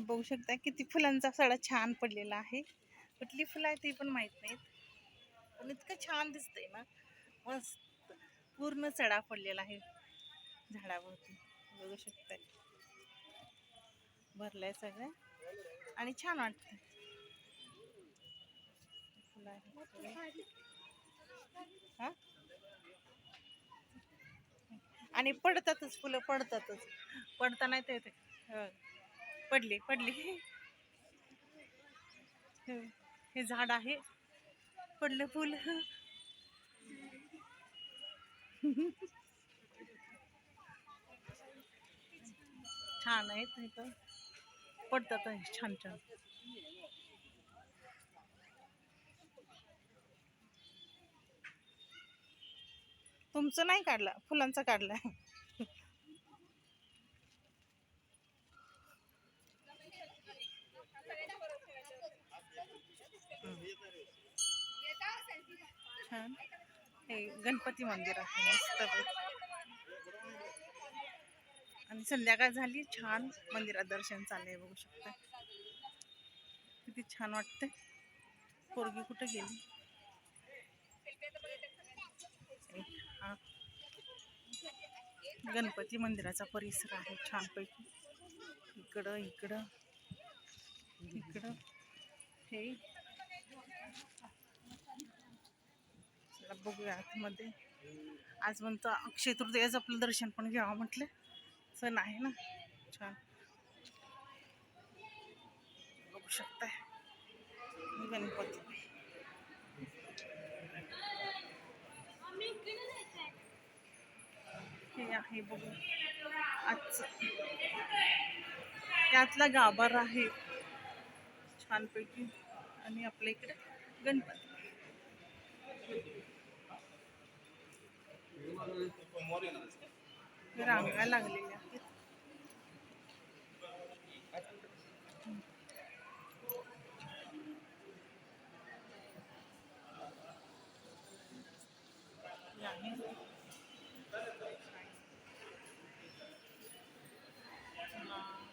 बघू शकता किती फुलांचा सडा छान पडलेला आहे. कुठली फुलं आहे ते पण माहीत नाहीत. पण इतकं छान दिसतंय ना. मस्त. पूर्ण सडा पडलेला आहे झाडावरती. बघू शकता. भरलंय सगळं. आणि छान वाटतं हा? आणि पडतातच फुलं पडतातच. पडता नाही ते ते. हो. पडली पडली. हो, हे झाड आहे. पडलं फुल. छान आहेत इथं पडतात छान छान. तुमचं नाही काढला? फुलांचा काढला? छान. हे गणपती मंदिर आहे. मस्त आणि संध्याकाळ झाली. छान मंदिरात दर्शन चाललंय बघू शकता किती छान वाटतंय. पोरगी कुठं गेली? हा. गणपती मंदिराचा परिसर आहे. छानपैकी. इकडं इकडं इकडं. हे. बघूया आतमध्ये. आज म्हणतो अक्षय तृतीयाचं आपलं दर्शन पण घ्यावं म्हटलं. सण आहे ना. छान. बघू शकताय. गणपती. हे आहे बघू. आजचं. यातला गाभार आहे. छानपैकी. आणि आपल्या इकडे गणपती. रांगा लागलेल्या.